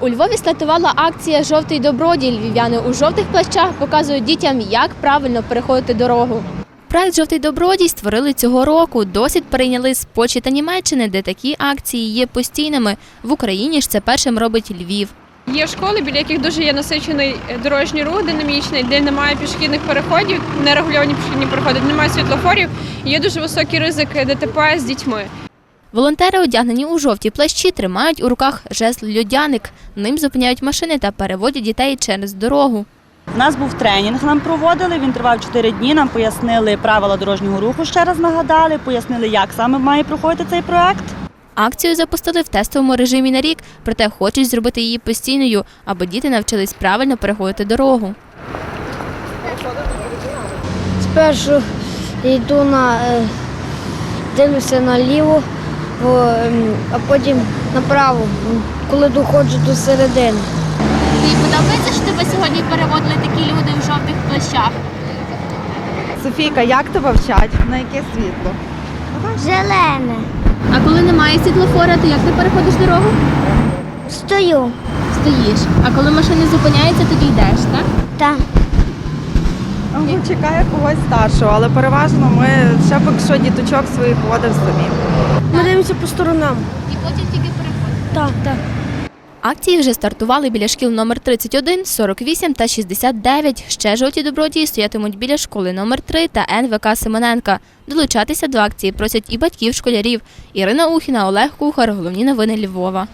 У Львові стартувала акція Жовтий добродій. Львів'яни у жовтих плащах показують дітям, як правильно переходити дорогу. Проект Жовтий добродій створили цього року. Досвід перейняли з Польщі та Німеччини, де такі акції є постійними. В Україні ж це першим робить Львів. Є школи, біля яких дуже є насичений дорожній рух динамічний, де немає пішохідних переходів, нерегульовані пішохідні переходи, немає світлофорів. Є дуже високий ризик ДТП з дітьми. Волонтери, одягнені у жовті плащі, тримають у руках жезл льодяник. Ним зупиняють машини та переводять дітей через дорогу. У нас був тренінг, нам проводили. Він тривав 4 дні. Нам пояснили правила дорожнього руху. Ще раз нагадали, пояснили, як саме має проходити цей проект. Акцію запустили в тестовому режимі на рік, проте хочуть зробити її постійною, аби діти навчились правильно переходити дорогу. Спершу йду на е, дивлюся наліво, а потім направо, коли доходжу до середини. Тобі подобається, що тебе сьогодні переводили такі люди в жовтих плащах? Софійка, як тебе вчать? На яке світло? Зелене. А коли немає світлофора, то як ти переходиш дорогу? Стою. Стоїш. А коли машини зупиняються, тоді йдеш, так? Так. Ну, чекає когось старшого, але переважно ми ще поки що діточок своїх водив самі. Ми дивимося по сторонам. І потім тільки переходиш. Так, так. Акції вже стартували біля шкіл номер 31, 48 та 69. Ще жовті добродії стоятимуть біля школи номер 3 та НВК Симоненка. Долучатися до акції просять і батьків школярів. Ірина Ухіна, Олег Кухар. Головні новини Львова.